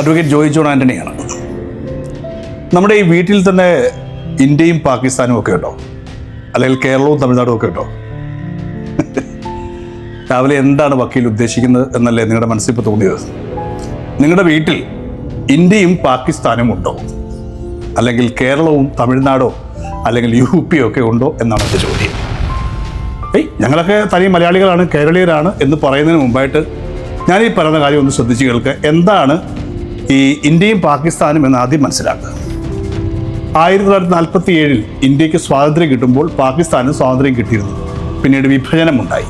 Advocate Joy John ആന്റണിയാണ് നമ്മുടെ ഈ വീട്ടിൽ തന്നെ ഇന്ത്യയും പാകിസ്ഥാനും ഒക്കെ ഉണ്ടോ? അല്ലെങ്കിൽ കേരളവും തമിഴ്നാടും ഒക്കെ ഉണ്ടോ? രാവിലെ എന്താണ് വക്കീൽ ഉദ്ദേശിക്കുന്നത് എന്നല്ലേ നിങ്ങളുടെ മനസ്സിൽ ഇപ്പോൾ തോന്നിയത്? നിങ്ങളുടെ വീട്ടിൽ ഇന്ത്യയും പാകിസ്ഥാനും ഉണ്ടോ? അല്ലെങ്കിൽ കേരളവും തമിഴ്നാടോ അല്ലെങ്കിൽ യു പി ഒക്കെ ഉണ്ടോ എന്നാണ് എന്റെ ചോദ്യം. ഏയ് ഞങ്ങളൊക്കെ തനി മലയാളികളാണ് കേരളീയരാണ് എന്ന് പറയുന്നതിന് മുമ്പായിട്ട് ഞാൻ ഈ പറയുന്ന കാര്യം ഒന്ന് ശ്രദ്ധിച്ച് കേൾക്കുക. എന്താണ് ഈ ഇന്ത്യയും പാകിസ്ഥാനും എന്ന് ആദ്യം മനസ്സിലാക്കുക. ആയിരത്തി തൊള്ളായിരത്തി നാൽപ്പത്തി ഏഴിൽ ഇന്ത്യയ്ക്ക് സ്വാതന്ത്ര്യം കിട്ടുമ്പോൾ പാകിസ്ഥാനും സ്വാതന്ത്ര്യം കിട്ടിയിരുന്നു. പിന്നീട് വിഭജനമുണ്ടായി.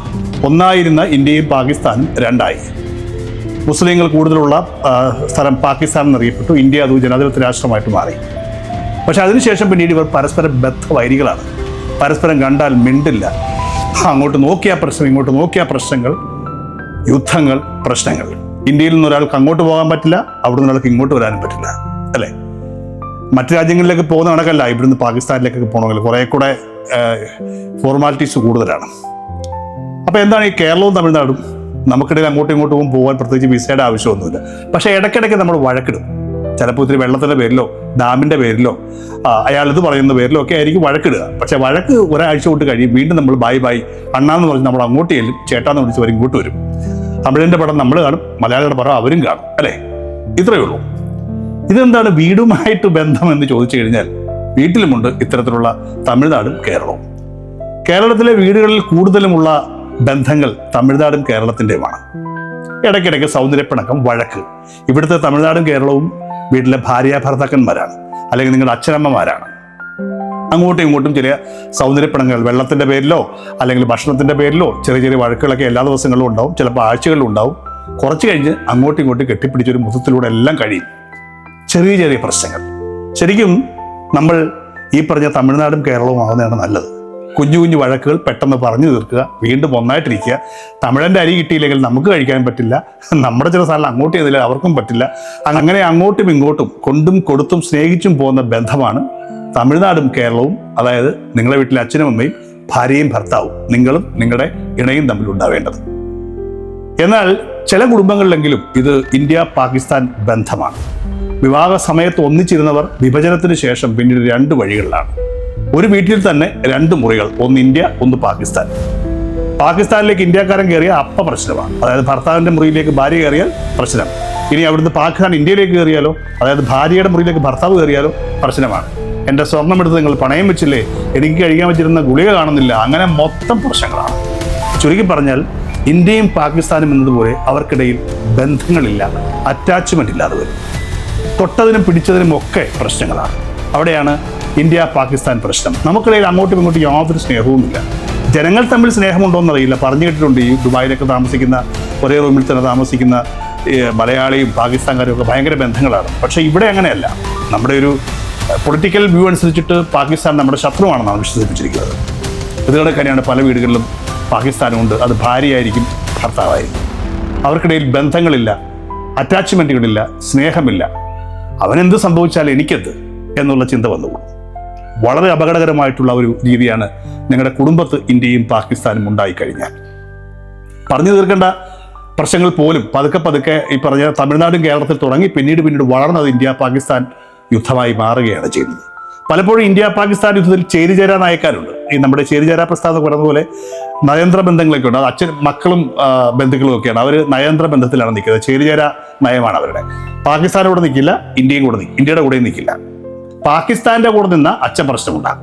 ഒന്നായിരുന്ന ഇന്ത്യയും പാകിസ്ഥാനും രണ്ടായി. മുസ്ലിങ്ങൾ കൂടുതലുള്ള സ്ഥലം പാകിസ്ഥാൻ എന്നറിയപ്പെട്ടു. ഇന്ത്യ അത് ജനാധിപത്യ രാഷ്ട്രമായിട്ട് മാറി. പക്ഷെ അതിനുശേഷം പിന്നീട് ഇവർ പരസ്പരം ബദ്ധവൈരികളാണ്. പരസ്പരം കണ്ടാൽ മിണ്ടില്ല. അങ്ങോട്ട് നോക്കിയ പ്രശ്നം ഇങ്ങോട്ട് നോക്കിയ പ്രശ്നങ്ങൾ യുദ്ധങ്ങൾ പ്രശ്നങ്ങൾ. ഇന്ത്യയിൽ നിന്ന് ഒരാൾക്ക് അങ്ങോട്ട് പോകാൻ പറ്റില്ല അവിടെ നിന്ന് ഒരാൾക്ക് ഇങ്ങോട്ട് വരാനും പറ്റില്ല അല്ലേ? മറ്റു രാജ്യങ്ങളിലേക്ക് പോകുന്ന കണക്കല്ല ഇവിടുന്ന് പാകിസ്ഥാനിലേക്കൊക്കെ പോകണമെങ്കിൽ കുറേ കൂടെ ഫോർമാലിറ്റീസ് കൂടുതലാണ്. അപ്പോൾ എന്താണ് ഈ കേരളവും തമിഴ്നാടും? നമുക്കിടയിൽ അങ്ങോട്ടും ഇങ്ങോട്ടും പോകാൻ പ്രത്യേകിച്ച് വിസയുടെ ആവശ്യമൊന്നുമില്ല. പക്ഷേ ഇടയ്ക്കിടയ്ക്ക് നമ്മൾ വഴക്കിടും. ചിലപ്പോൾ ഇത്തിരി വെള്ളത്തിന്റെ പേരിലോ ഡാമിന്റെ പേരിലോ അയാൾ ഇത് പറയുന്ന പേരിലോ ഒക്കെ ആയിരിക്കും വഴക്കിടുക. പക്ഷേ വഴക്ക് ഒരാഴ്ച കൊണ്ട് കഴിയും വീണ്ടും നമ്മൾ ബായ് ബായ് അണ്ണാന്ന് പറഞ്ഞ് നമ്മൾ അങ്ങോട്ട് ചെല്ലും ചേട്ടാന്ന് വിളിച്ച് വരും ഇങ്ങോട്ട് വരും. തമിഴിന്റെ പടം നമ്മൾ കാണും മലയാളിയുടെ പടം അവരും കാണും അല്ലേ? ഇത്രയേ ഉള്ളൂ. ഇതെന്താണ് വീടുമായിട്ട് ബന്ധം എന്ന് ചോദിച്ചു കഴിഞ്ഞാൽ വീട്ടിലുമുണ്ട് ഇത്തരത്തിലുള്ള തമിഴ്നാടും കേരളവും. കേരളത്തിലെ വീടുകളിൽ കൂടുതലുമുള്ള ബന്ധങ്ങൾ തമിഴ്നാടും കേരളത്തിന്റെയുമാണ്. ഇടയ്ക്കിടയ്ക്ക് സൗന്ദര്യപ്പിണക്കം വഴക്ക്. ഇവിടുത്തെ തമിഴ്നാടും കേരളവും വീട്ടിലെ ഭാര്യ ഭർത്താക്കന്മാരാണ് അല്ലെങ്കിൽ നിങ്ങളുടെ അച്ഛനമ്മമാരാണ്. അങ്ങോട്ടും ഇങ്ങോട്ടും ചെറിയ സൗന്ദര്യപ്പണങ്ങൾ വെള്ളത്തിന്റെ പേരിലോ അല്ലെങ്കിൽ ഭക്ഷണത്തിന്റെ പേരിലോ ചെറിയ ചെറിയ വഴക്കുകളൊക്കെ എല്ലാ ദിവസങ്ങളിലും ഉണ്ടാവും. ചിലപ്പോൾ ആഴ്ചകളിലും ഉണ്ടാവും. കുറച്ച് കഴിഞ്ഞ് അങ്ങോട്ടും ഇങ്ങോട്ടും കെട്ടിപ്പിടിച്ചൊരു മുഖത്തിലൂടെ എല്ലാം കഴിയും. ചെറിയ ചെറിയ പ്രശ്നങ്ങൾ. ശരിക്കും നമ്മൾ ഈ പറഞ്ഞ തമിഴ്നാടും കേരളവും ആവുന്നതാണ് നല്ലത്. കുഞ്ഞു കുഞ്ഞു വഴക്കുകൾ പെട്ടെന്ന് പറഞ്ഞു തീർക്കുക വീണ്ടും ഒന്നായിട്ടിരിക്കുക. തമിഴന്റെ അരി കിട്ടിയില്ലെങ്കിൽ നമുക്ക് കഴിക്കാൻ പറ്റില്ല. നമ്മുടെ ചില സ്ഥലം അങ്ങോട്ട് ചെയ്തില്ല അവർക്കും പറ്റില്ല. അങ്ങനെ അങ്ങോട്ടും ഇങ്ങോട്ടും കൊണ്ടും കൊടുത്തും സ്നേഹിച്ചും പോകുന്ന ബന്ധമാണ് തമിഴ്നാടും കേരളവും അതായത് നിങ്ങളുടെ വീട്ടിലെ അച്ഛനും അമ്മയും ഭാര്യയും ഭർത്താവും നിങ്ങളും നിങ്ങളുടെ ഇണയും തമ്മിൽ ഉണ്ടാവേണ്ടത്. എന്നാൽ ചില കുടുംബങ്ങളിലെങ്കിലും ഇത് ഇന്ത്യ പാകിസ്ഥാൻ ബന്ധമാണ്. വിവാഹ സമയത്ത് ഒന്നിച്ചിരുന്നവർ വിഭജനത്തിന് ശേഷം പിന്നീട് രണ്ട് വഴികളിലാണ്. ഒരു വീട്ടിൽ തന്നെ രണ്ട് മുറികൾ ഒന്ന് ഇന്ത്യ ഒന്ന് പാകിസ്ഥാൻ. പാകിസ്ഥാനിലേക്ക് ഇന്ത്യക്കാരൻ കയറിയ അപ്പ പ്രശ്നമാണ്. അതായത് ഭർത്താവിന്റെ മുറിയിലേക്ക് ഭാര്യ കയറിയാൽ പ്രശ്നം. ഇനി അവിടുന്ന് പാകിസ്ഥാൻ ഇന്ത്യയിലേക്ക് കയറിയാലോ? അതായത് ഭാര്യയുടെ മുറിയിലേക്ക് ഭർത്താവ് കയറിയാലോ? പ്രശ്നമാണ്. എന്റെ സ്വർണം എടുത്ത് നിങ്ങൾ പണയം വെച്ചില്ലേ? എനിക്ക് കഴിക്കാൻ വെച്ചിരുന്ന ഗുളിക കാണുന്നില്ല. അങ്ങനെ മൊത്തം പ്രശ്നങ്ങളാണ്. ചുരുക്കി പറഞ്ഞാൽ ഇന്ത്യയും പാകിസ്ഥാനും എന്നതുപോലെ അവർക്കിടയിൽ ബന്ധങ്ങളില്ല അറ്റാച്ച്മെന്റ് ഇല്ലാതെ വരും തൊട്ടതിനും പിടിച്ചതിനും ഒക്കെ പ്രശ്നങ്ങളാണ്. അവിടെയാണ് ഇന്ത്യ പാകിസ്ഥാൻ പ്രശ്നം. നമുക്കിടയിൽ അങ്ങോട്ടും ഇങ്ങോട്ടും യാതൊരു സ്നേഹവുമില്ല. ജനങ്ങൾ തമ്മിൽ സ്നേഹമുണ്ടോ എന്നറിയില്ല പറഞ്ഞു കേട്ടിട്ടുണ്ട് ഈ ദുബായിലൊക്കെ താമസിക്കുന്ന ഒരേ റൂമിൽ തന്നെ താമസിക്കുന്ന മലയാളിയും പാകിസ്ഥാൻകാരും ഒക്കെ ഭയങ്കര ബന്ധങ്ങളാണ്. പക്ഷേ ഇവിടെ അങ്ങനെയല്ല. നമ്മുടെ ഒരു പൊളിറ്റിക്കൽ വ്യൂ അനുസരിച്ചിട്ട് പാകിസ്ഥാൻ നമ്മുടെ ശത്രുവാണെന്നാണ് വിശ്വസിപ്പിച്ചിരിക്കുന്നത്. ഇതുകൊണ്ട് കാര്യമാണ് പല വീടുകളിലും പാകിസ്ഥാനുമുണ്ട് അത് ഭാര്യയായിരിക്കും ഭർത്താവായിരിക്കും. അവർക്കിടയിൽ ബന്ധങ്ങളില്ല അറ്റാച്ച്മെന്റുകളില്ല സ്നേഹമില്ല. അവനെന്ത് സംഭവിച്ചാൽ എനിക്കെന്ത് എന്നുള്ള ചിന്ത വന്നുകൂടും. വളരെ അപകടകരമായിട്ടുള്ള ഒരു രീതിയാണ് നിങ്ങളുടെ കുടുംബത്ത് ഇന്ത്യയും പാകിസ്ഥാനും ഉണ്ടായിക്കഴിഞ്ഞാൽ. പറഞ്ഞു തീർക്കേണ്ട പ്രശ്നങ്ങൾ പോലും പതുക്കെ പതുക്കെ ഈ പറഞ്ഞ തമിഴ്നാടും കേരളത്തിൽ തുടങ്ങി പിന്നീട് പിന്നീട് വളർന്നത് ഇന്ത്യ പാകിസ്ഥാൻ യുദ്ധമായി മാറുകയാണ് ചെയ്യുന്നത്. പലപ്പോഴും ഇന്ത്യ പാകിസ്ഥാൻ യുദ്ധത്തിൽ ചേരിചേരാ നയക്കാരുണ്ട്. ഈ നമ്മുടെ ചേരിചേരാ പ്രസ്ഥാനം പറഞ്ഞ പോലെ നയന്ത്ര ബന്ധങ്ങളൊക്കെ ഉണ്ട്. അത് അച്ഛൻ മക്കളും ബന്ധുക്കളും ഒക്കെയാണ്. അവർ നയന്ത്ര ബന്ധത്തിലാണ് നിൽക്കുന്നത്. ചേരിചേരാ നയമാണ് അവരുടെ. പാകിസ്ഥാനോട് നിൽക്കില്ല ഇന്ത്യയും കൂടെ നിൽക്കും. ഇന്ത്യയുടെ കൂടെയും നിൽക്കില്ല. പാകിസ്ഥാന്റെ കൂടെ നിന്ന അച്ഛൻ പ്രശ്നമുണ്ടാകും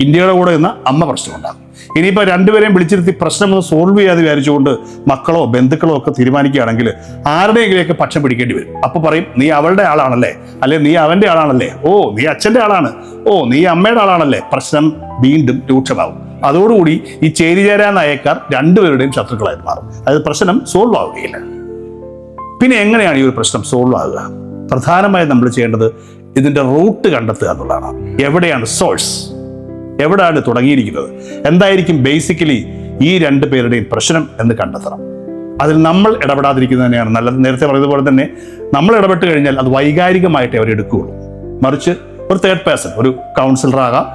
ഇന്ത്യയുടെ കൂടെ നിന്ന അമ്മ പ്രശ്നമുണ്ടാകും ഇനിയിപ്പോൾ രണ്ടുപേരെയും വിളിച്ചിരുത്തി പ്രശ്നം ഒന്ന് സോൾവ് ചെയ്യാതെ വിചാരിച്ചുകൊണ്ട് മക്കളോ ബന്ധുക്കളോ ഒക്കെ തീരുമാനിക്കുകയാണെങ്കിൽ ആരുടെയെങ്കിലേക്ക് പക്ഷം പിടിക്കേണ്ടി വരും. അപ്പോൾ പറയും നീ അവളുടെ ആളാണല്ലേ? അല്ലെ നീ അവന്റെ ആളാണല്ലേ? ഓ നീ അച്ഛന്റെ ആളാണ്. ഓ നീ അമ്മയുടെ ആളാണല്ലേ? പ്രശ്നം വീണ്ടും രൂക്ഷമാവും അതോടുകൂടി ഈ ചേരിചേരാ നായക്കാർ രണ്ടുപേരുടെയും ശത്രുക്കളായി മാറും. അതായത് പ്രശ്നം സോൾവ് ആവുകയില്ല. പിന്നെ എങ്ങനെയാണ് ഈ ഒരു പ്രശ്നം സോൾവ് ആകുക പ്രധാനമായും നമ്മൾ ചെയ്യേണ്ടത് ഇതിന്റെ റൂട്ട് കണ്ടെത്തുക എന്നുള്ളതാണ്. എവിടെയാണ് സോഴ്സ് എവിടെയാണ് തുടങ്ങിയിരിക്കുന്നത്? എന്തായിരിക്കും ബേസിക്കലി ഈ രണ്ട് പേരുടെയും പ്രശ്നം എന്ന് കണ്ടെത്തണം. അതിൽ നമ്മൾ ഇടപെടാതിരിക്കുന്നത് തന്നെയാണ് നല്ലത്. നേരത്തെ പറഞ്ഞതുപോലെ തന്നെ നമ്മൾ ഇടപെട്ട് കഴിഞ്ഞാൽ അത് വൈകാരികമായിട്ട് അവർ എടുക്കുകയുള്ളൂ. മറിച്ച് ഒരു തേർഡ് പേഴ്സൺ ഒരു കൗൺസിലർ ആകാം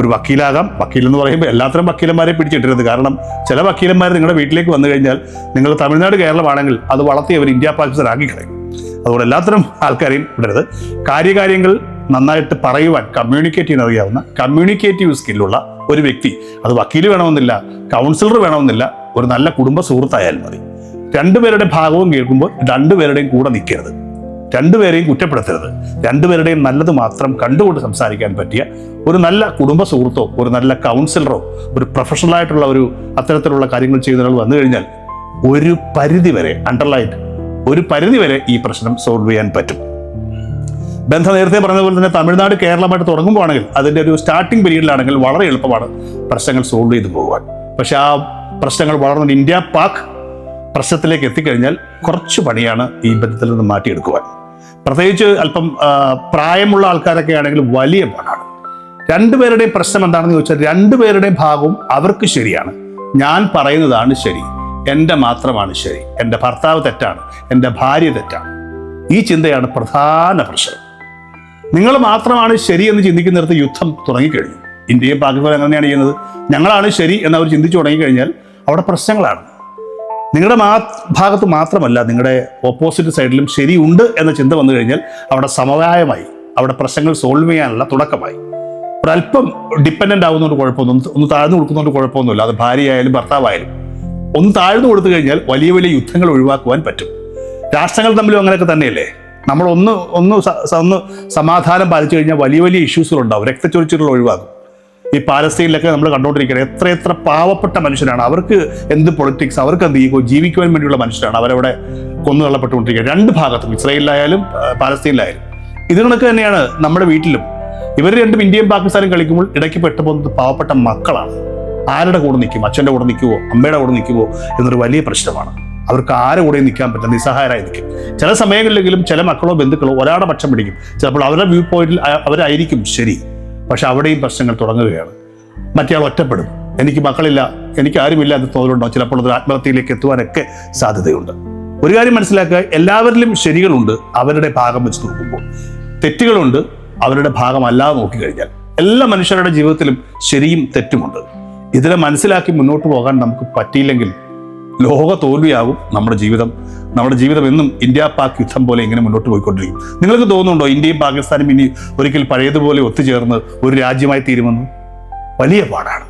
ഒരു വക്കീലാകാം. വക്കീൽ എന്ന് പറയുമ്പോൾ എല്ലാത്തരം വക്കീലന്മാരെ പിടിച്ചിട്ടിരുന്നത്. കാരണം ചില വക്കീലന്മാർ നിങ്ങളുടെ വീട്ടിലേക്ക് വന്നു കഴിഞ്ഞാൽ നിങ്ങൾ തമിഴ്നാട് കേരളമാണെങ്കിൽ അത് വളർത്തി അവർ ഇന്ത്യ പാകിസ്ഥാൻ ആക്കി കളയും അതുകൊണ്ട് എല്ലാത്തരം ആൾക്കാരെയും വിടരുത്. കാര്യകാര്യങ്ങൾ നന്നായിട്ട് പറയുവാൻ കമ്മ്യൂണിക്കേറ്റ് ചെയ്യാൻ അറിയാവുന്ന കമ്മ്യൂണിക്കേറ്റീവ് സ്കില്ലുള്ള ഒരു വ്യക്തി. അത് വക്കീൽ വേണമെന്നില്ല കൗൺസിലർ വേണമെന്നില്ല ഒരു നല്ല കുടുംബ സുഹൃത്തായാലും മതി. രണ്ടുപേരുടെ ഭാഗവും കേൾക്കുമ്പോൾ രണ്ടുപേരുടെയും കൂടെ നിൽക്കരുത്. രണ്ടുപേരെയും കുറ്റപ്പെടുത്തരുത്. രണ്ടുപേരുടെയും നല്ലത് മാത്രം കണ്ടുകൊണ്ട് സംസാരിക്കാൻ പറ്റിയ ഒരു നല്ല കുടുംബ സുഹൃത്തോ ഒരു നല്ല കൗൺസിലറോ ഒരു പ്രൊഫഷണൽ ആയിട്ടുള്ള ഒരു അത്തരത്തിലുള്ള കാര്യങ്ങൾ ചെയ്യുന്ന ഒരാൾ വന്നു കഴിഞ്ഞാൽ ഒരു പരിധിവരെ അണ്ടർലൈൻ ഒരു പരിധിവരെ ഈ പ്രശ്നം സോൾവ് ചെയ്യാൻ പറ്റും. ബന്ധം നേരത്തെ പറഞ്ഞതുപോലെ തന്നെ തമിഴ്നാട് കേരളമായിട്ട് തുടങ്ങുമ്പോഴാണെങ്കിൽ അതിന്റെ ഒരു സ്റ്റാർട്ടിംഗ് പീരീഡിലാണെങ്കിൽ വളരെ എളുപ്പമാണ് പ്രശ്നങ്ങൾ സോൾവ് ചെയ്തു പോകുവാൻ പക്ഷെ ആ പ്രശ്നങ്ങൾ വളർന്ന ഇന്ത്യ പാക് പ്രശ്നത്തിലേക്ക് എത്തിക്കഴിഞ്ഞാൽ കുറച്ച് പണിയാണ് ഈ ബന്ധത്തിൽ നിന്ന് മാറ്റിയെടുക്കുവാൻ. പ്രത്യേകിച്ച് അല്പം പ്രായമുള്ള ആൾക്കാരൊക്കെ ആണെങ്കിൽ വലിയ പാടാണ്. രണ്ടുപേരുടെയും പ്രശ്നം എന്താണെന്ന് ചോദിച്ചാൽ രണ്ടുപേരുടെയും ഭാഗവും അവർക്ക് ശരിയാണ്. ഞാൻ പറയുന്നതാണ് ശരി. എന്റെ മാത്രമാണ് ശരി. എന്റെ ഭർത്താവ് തെറ്റാണ്. എന്റെ ഭാര്യ തെറ്റാണ്. ഈ ചിന്തയാണ് പ്രധാന പ്രശ്നം. നിങ്ങൾ മാത്രമാണ് ശരി എന്ന് ചിന്തിക്കുന്നിടത്ത് യുദ്ധം തുടങ്ങിക്കഴിഞ്ഞു. ഇന്ത്യയും പാകിസ്ഥാനും അങ്ങനെയാണ് ചെയ്യുന്നത്. ഞങ്ങളാണ് ശരി എന്ന് ചിന്തിച്ചു തുടങ്ങിക്കഴിഞ്ഞാൽ അവിടെ പ്രശ്നങ്ങളാണ്. നിങ്ങളുടെ മാ ഭാഗത്ത് മാത്രമല്ല നിങ്ങളുടെ ഓപ്പോസിറ്റ് സൈഡിലും ശരിയുണ്ട് എന്ന ചിന്ത വന്നു കഴിഞ്ഞാൽ അവിടെ സമവായമായി അവിടെ പ്രശ്നങ്ങൾ സോൾവ് ചെയ്യാനുള്ള തുടക്കമായി. ഒരല്പം ഡിപ്പെൻഡന്റ് ആവുന്നതുകൊണ്ട് കുഴപ്പമൊന്നും ഒന്ന് താഴ്ന്നു കൊടുക്കുന്നതുകൊണ്ട് കുഴപ്പമൊന്നുമില്ല. അത് ഭാര്യയായാലും ഭർത്താവായാലും. ഒന്ന് താഴ്ന്നു കൊടുത്തു കഴിഞ്ഞാൽ വലിയ വലിയ യുദ്ധങ്ങൾ ഒഴിവാക്കുവാൻ പറ്റും. രാഷ്ട്രങ്ങൾ തമ്മിലും അങ്ങനെയൊക്കെ തന്നെയല്ലേ? നമ്മൾ ഒന്ന് ഒന്ന് ഒന്ന് സമാധാനം പാലിച്ചു കഴിഞ്ഞാൽ വലിയ വലിയ ഇഷ്യൂസുകളുണ്ടാവും. രക്തച്ചൊരിച്ചുകൾ ഒഴിവാക്കും ഈ പാലസ്തീനിലൊക്കെ നമ്മൾ കണ്ടുകൊണ്ടിരിക്കുന്നത് എത്ര എത്ര പാവപ്പെട്ട മനുഷ്യരാണ്. അവർക്ക് എന്ത് പൊളിറ്റിക്സ് അവർക്ക് എന്ത് ഈഗോ ജീവിക്കുവാൻ വേണ്ടിയുള്ള മനുഷ്യരാണ്. അവരവിടെ കൊന്നുതള്ളപ്പെട്ടുകൊണ്ടിരിക്കുക രണ്ട് ഭാഗത്തും ഇസ്രയേലിലായാലും പാലസ്തീനിലായാലും. ഇത് കണക്ക് തന്നെയാണ് നമ്മുടെ വീട്ടിലും. ഇവർ രണ്ടും ഇന്ത്യയും പാകിസ്ഥാനും കളിക്കുമ്പോൾ ഇടയ്ക്ക് പെട്ടുപോകുന്നത് പാവപ്പെട്ട മക്കളാണ്. ആരുടെ കൂടെ നിൽക്കും? അച്ഛന്റെ കൂടെ നിൽക്കുമോ അമ്മയുടെ കൂടെ നിൽക്കുമോ എന്നൊരു വലിയ പ്രശ്നമാണ്. അവർക്ക് ആരെ കൂടെ നിൽക്കാൻ പറ്റില്ല നിസ്സഹായരായി നിൽക്കും ചില സമയങ്ങളിലെങ്കിലും ചില മക്കളോ ബന്ധുക്കളോ ഒരാളുടെ പക്ഷം പിടിക്കും. ചിലപ്പോൾ അവരുടെ വ്യൂ പോയിന്റിൽ അവരായിരിക്കും ശരി. പക്ഷെ അവിടെയും പ്രശ്നങ്ങൾ തുടങ്ങുകയാണ്. മറ്റേയാൾ ഒറ്റപ്പെടും. എനിക്ക് മക്കളില്ല എനിക്ക് ആരുമില്ല എന്ന് തോന്നലുണ്ടോ ചിലപ്പോൾ അത് ആത്മഹത്യയിലേക്ക് എത്തുവാനൊക്കെ സാധ്യതയുണ്ട്. ഒരു കാര്യം മനസ്സിലാക്കുക എല്ലാവരിലും ശരികളുണ്ട് അവരുടെ ഭാഗം വെച്ച് നോക്കുമ്പോൾ. തെറ്റുകളുണ്ട് അവരുടെ ഭാഗമല്ലാതെ നോക്കിക്കഴിഞ്ഞാൽ. എല്ലാ മനുഷ്യരുടെ ജീവിതത്തിലും ശരിയും തെറ്റുമുണ്ട്. ഇതിനെ മനസ്സിലാക്കി മുന്നോട്ട് പോകാൻ നമുക്ക് പറ്റിയില്ലെങ്കിൽ ലോക തോൽവിയാകും നമ്മുടെ ജീവിതം. നമ്മുടെ ജീവിതം എന്നും ഇന്ത്യ പാക് യുദ്ധം പോലെ ഇങ്ങനെ മുന്നോട്ട് പോയിക്കൊണ്ടിരിക്കും. നിങ്ങൾക്ക് തോന്നുന്നുണ്ടോ ഇന്ത്യയും പാകിസ്ഥാനും ഇനി ഒരിക്കൽ പഴയതുപോലെ ഒത്തുചേർന്ന് ഒരു രാജ്യമായി തീരുമെന്ന്? വലിയ പാടാണ്.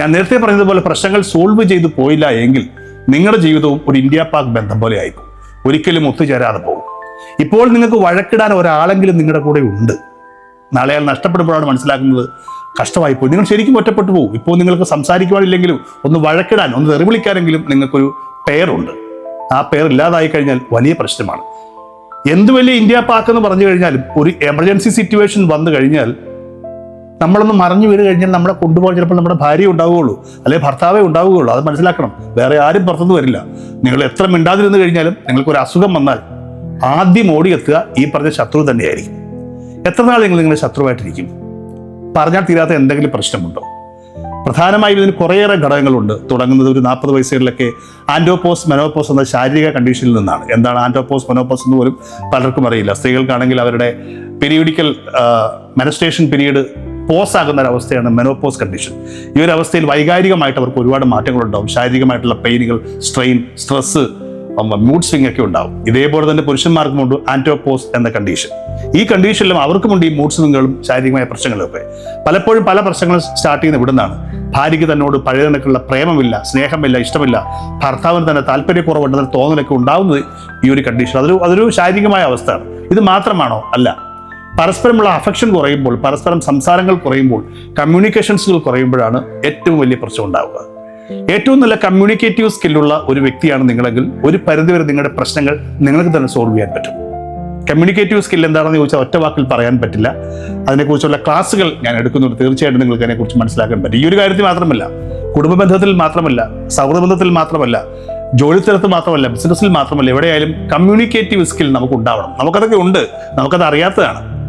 ഞാൻ നേരത്തെ പറഞ്ഞതുപോലെ പ്രശ്നങ്ങൾ സോൾവ് ചെയ്തു പോയില്ല എങ്കിൽ നിങ്ങളുടെ ജീവിതവും ഒരു ഇന്ത്യ പാക് ബന്ധം പോലെ ആയിപ്പോകും. ഒരിക്കലും ഒത്തുചേരാതെ പോകും. ഇപ്പോൾ നിങ്ങൾക്ക് വഴക്കിടാൻ ഒരാളെങ്കിലും നിങ്ങളുടെ കൂടെ ഉണ്ട്. നാളെ അയാൾ നഷ്ടപ്പെടുമ്പോഴാണ് മനസ്സിലാക്കുന്നത്. കഷ്ടമായി പോയി. നിങ്ങൾ ശരിക്കും ഒറ്റപ്പെട്ടു പോകും ഇപ്പോൾ നിങ്ങൾക്ക് സംസാരിക്കുവാനില്ലെങ്കിലും ഒന്ന് വഴക്കിടാൻ ഒന്ന് തെറിവിളിക്കാനെങ്കിലും നിങ്ങൾക്കൊരു പേരുണ്ട്. ആ പേർ ഇല്ലാതായി കഴിഞ്ഞാൽ വലിയ പ്രശ്നമാണ്. എന്ത് വലിയ ഇന്ത്യ പാക്ക് എന്ന് പറഞ്ഞു കഴിഞ്ഞാലും ഒരു എമർജൻസി സിറ്റുവേഷൻ വന്നു കഴിഞ്ഞാൽ നമ്മളൊന്ന് മറിഞ്ഞു വീട് കഴിഞ്ഞാൽ നമ്മളെ കൊണ്ടുപോകാൻ ചിലപ്പോൾ നമ്മുടെ ഭാര്യ ഉണ്ടാവുകയുള്ളൂ അല്ലെങ്കിൽ ഭർത്താവേ ഉണ്ടാവുകയുള്ളൂ. അത് മനസ്സിലാക്കണം. വേറെ ആരും പുറത്തുനിന്ന് വരില്ല. നിങ്ങൾ എത്ര മിണ്ടാതിരുന്ന് കഴിഞ്ഞാലും നിങ്ങൾക്കൊരു അസുഖം വന്നാൽ ആദ്യം ഓടിയെത്തുക ഈ പറഞ്ഞ ശത്രു തന്നെയായിരിക്കും. എത്ര നാൾ നിങ്ങൾ നിങ്ങളുടെ ശത്രുവായിട്ടിരിക്കും? പറഞ്ഞാൽ തീരാത്ത എന്തെങ്കിലും പ്രശ്നമുണ്ടോ? പ്രധാനമായും ഇതിന് കുറേയേറെ ഘടകങ്ങളുണ്ട്. തുടങ്ങുന്നത് ഒരു നാൽപ്പത് വയസ്സുകളിലൊക്കെ ആൻഡോപോസ് മെനോപോസ് എന്ന ശാരീരിക കണ്ടീഷനിൽ നിന്നാണ്. എന്താണ് ആൻഡോപോസ് മെനോപോസ് എന്ന് പോലും പലർക്കും അറിയില്ല. സ്ത്രീകൾക്കാണെങ്കിൽ അവരുടെ പീരിയോഡിക്കൽ മെനസ്ട്രേഷൻ പീരീഡ് പോസ് ആകുന്ന ഒരു അവസ്ഥയാണ് മെനോപോസ് കണ്ടീഷൻ ഈ ഒരു അവസ്ഥയിൽ വൈകാരികമായിട്ട് അവർക്ക് ഒരുപാട് മാറ്റങ്ങളുണ്ടാവും. ശാരീരികമായിട്ടുള്ള പെയിനുകൾ സ്ട്രെയിൻ സ്ട്രെസ് മൂഡ് സ്വിംഗ് ഒക്കെ ഉണ്ടാവും. ഇതേപോലെ തന്നെ പുരുഷന്മാർക്കുമുണ്ട് ആന്റോപോസ് എന്ന കണ്ടീഷൻ ഈ കണ്ടീഷനിലും അവർക്കുമുണ്ട് ഈ മൂഡ് സ്വിങ്ങുകളും ശാരീരികമായ പ്രശ്നങ്ങളും ഒക്കെ. പലപ്പോഴും പല പ്രശ്നങ്ങളും സ്റ്റാർട്ട് ചെയ്യുന്ന ഇവിടുന്നാണ്. ഭാര്യയ്ക്ക് തന്നോട് പഴയ കണക്കുള്ള പ്രേമമില്ല സ്നേഹമില്ല ഇഷ്ടമില്ല. ഭർത്താവിന് തന്നെ താല്പര്യക്കുറവുണ്ടെന്ന തോന്നലൊക്കെ ഉണ്ടാവുന്നത് ഈ ഒരു കണ്ടീഷൻ അതൊരു അതൊരു ശാരീരികമായ അവസ്ഥയാണ്. ഇത് മാത്രമാണോ? അല്ല. പരസ്പരമുള്ള അഫക്ഷൻ കുറയുമ്പോൾ പരസ്പരം സംസാരങ്ങൾ കുറയുമ്പോൾ കമ്മ്യൂണിക്കേഷൻസുകൾ കുറയുമ്പോഴാണ് ഏറ്റവും വലിയ പ്രശ്നം ഉണ്ടാവുക. ഏറ്റവും നല്ല കമ്മ്യൂണിക്കേറ്റീവ് സ്കില്ലുള്ള ഒരു വ്യക്തിയാണ് നിങ്ങളെങ്കിൽ ഒരു പരിധിവരെ നിങ്ങളുടെ പ്രശ്നങ്ങൾ നിങ്ങൾക്ക് തന്നെ സോൾവ് ചെയ്യാൻ പറ്റും. കമ്മ്യൂണിക്കേറ്റീവ് സ്കിൽ എന്താണെന്ന് ചോദിച്ചാൽ ഒറ്റ വാക്കിൽ പറയാൻ പറ്റില്ല. അതിനെക്കുറിച്ചുള്ള ക്ലാസ്സുകൾ ഞാൻ എടുക്കുന്നുണ്ട്. തീർച്ചയായിട്ടും നിങ്ങൾക്ക് അതിനെക്കുറിച്ച് മനസ്സിലാക്കാൻ പറ്റും. ഈ ഒരു കാര്യത്തിൽ മാത്രമല്ല കുടുംബ ബന്ധത്തിൽ മാത്രമല്ല സൗഹൃദ ബന്ധത്തിൽ മാത്രമല്ല ജോലി സ്ഥലത്ത് മാത്രമല്ല ബിസിനസ്സിൽ മാത്രമല്ല എവിടെയായാലും കമ്മ്യൂണിക്കേറ്റീവ് സ്കിൽ നമുക്ക് ഉണ്ടാവണം. നമുക്കതൊക്കെ ഉണ്ട്. നമുക്കത് അറിയാത്തതാണ്.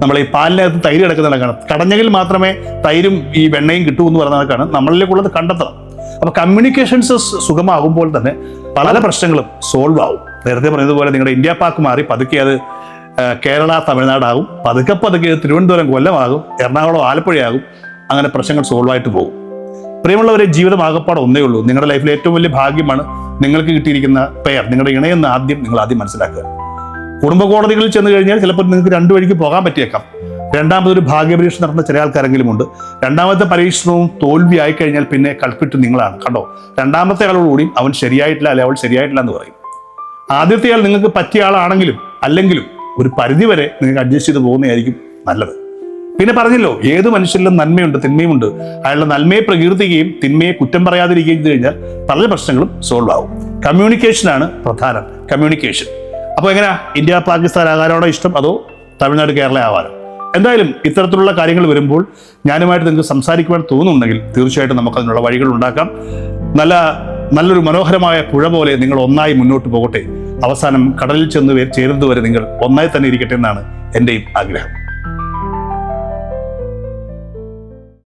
നമ്മൾ ഈ പാലിനകത്ത് തൈര് കിടക്കുന്ന കണക്കാണ്. തടഞ്ഞെങ്കിൽ മാത്രമേ തൈരും ഈ വെണ്ണയും കിട്ടൂ എന്ന് പറയുന്ന കണക്കാണ്. നമ്മളിലേക്കുള്ളത് കണ്ടെത്തണം. അപ്പൊ കമ്മ്യൂണിക്കേഷൻസ് സുഗമാകുമ്പോൾ തന്നെ പല പ്രശ്നങ്ങളും സോൾവ് ആവും. നേരത്തെ പറഞ്ഞതുപോലെ നിങ്ങളുടെ ഇന്ത്യ പാക്ക് മാറി പതുക്കെ അത് കേരള തമിഴ്നാടാകും. പതുക്കെ പതുക്കെ തിരുവനന്തപുരം കൊല്ലമാകും. എറണാകുളം ആലപ്പുഴയാകും. അങ്ങനെ പ്രശ്നങ്ങൾ സോൾവ് ആയിട്ട് പോകും. പ്രിയമുള്ളവരെ ജീവിതം ആകപ്പാട് ഒന്നേ ഉള്ളൂ. നിങ്ങളുടെ ലൈഫിൽ ഏറ്റവും വലിയ ഭാഗ്യമാണ് നിങ്ങൾക്ക് കിട്ടിയിരിക്കുന്ന പെയർ നിങ്ങളുടെ ഇണയെന്ന് ആദ്യം നിങ്ങൾ ആദ്യം മനസ്സിലാക്കുക. കുടുംബ കോടതികളിൽ ചെന്ന് കഴിഞ്ഞാൽ ചിലപ്പോൾ നിങ്ങൾക്ക് രണ്ടു വഴിക്ക് പോകാൻ പറ്റിയേക്കാം. രണ്ടാമതൊരു ഭാഗ്യപരീക്ഷ നടന്ന ചില ആൾക്കാരെങ്കിലും ഉണ്ട് രണ്ടാമത്തെ പരീക്ഷണവും തോൽവി ആയി കഴിഞ്ഞാൽ പിന്നെ കൾപ്പിട്ട് നിങ്ങളാണ്. കണ്ടോ? രണ്ടാമത്തെ ആളോടുകൂടി അവൻ ശരിയായിട്ടില്ല അല്ലെ അവൾ ശരിയായിട്ടില്ല എന്ന് പറയും. ആദ്യത്തെ ആൾ നിങ്ങൾക്ക് പറ്റിയ ആളാണെങ്കിലും അല്ലെങ്കിലും ഒരു പരിധി വരെ നിങ്ങൾക്ക് അഡ്ജസ്റ്റ് ചെയ്ത് പോകുന്നതായിരിക്കും നല്ലത്. പിന്നെ പറഞ്ഞല്ലോ ഏത് മനുഷ്യരിലും നന്മയുണ്ട് തിന്മയുമുണ്ട്. അയാളുടെ നന്മയെ പ്രകീർത്തിക്കുകയും തിന്മയെ കുറ്റം പറയാതിരിക്കുകയും ചെയ്ത് കഴിഞ്ഞാൽ പല പ്രശ്നങ്ങളും സോൾവ് ആവും. കമ്മ്യൂണിക്കേഷനാണ് പ്രധാനം. കമ്മ്യൂണിക്കേഷൻ അപ്പോൾ എങ്ങനെയാ ഇന്ത്യ പാകിസ്ഥാൻ ആകാനാണോ ഇഷ്ടം? അതോ തമിഴ്നാട് കേരള ആവാനോ എന്തായാലും ഇത്തരത്തിലുള്ള കാര്യങ്ങൾ വരുമ്പോൾ ഞാനുമായിട്ട് നിങ്ങൾക്ക് സംസാരിക്കുവാൻ തോന്നുന്നുണ്ടെങ്കിൽ തീർച്ചയായിട്ടും നമുക്ക് അതിനുള്ള വഴികൾ ഉണ്ടാക്കാം. നല്ല നല്ലൊരു മനോഹരമായ പുഴ പോലെ നിങ്ങൾ ഒന്നായി മുന്നോട്ട് പോകട്ടെ. അവസാനം കടലിൽ ചെന്ന് ചേരുന്നതുവരെ നിങ്ങൾ ഒന്നായി തന്നെ ഇരിക്കട്ടെ എന്നാണ് എന്റെയും ആഗ്രഹം.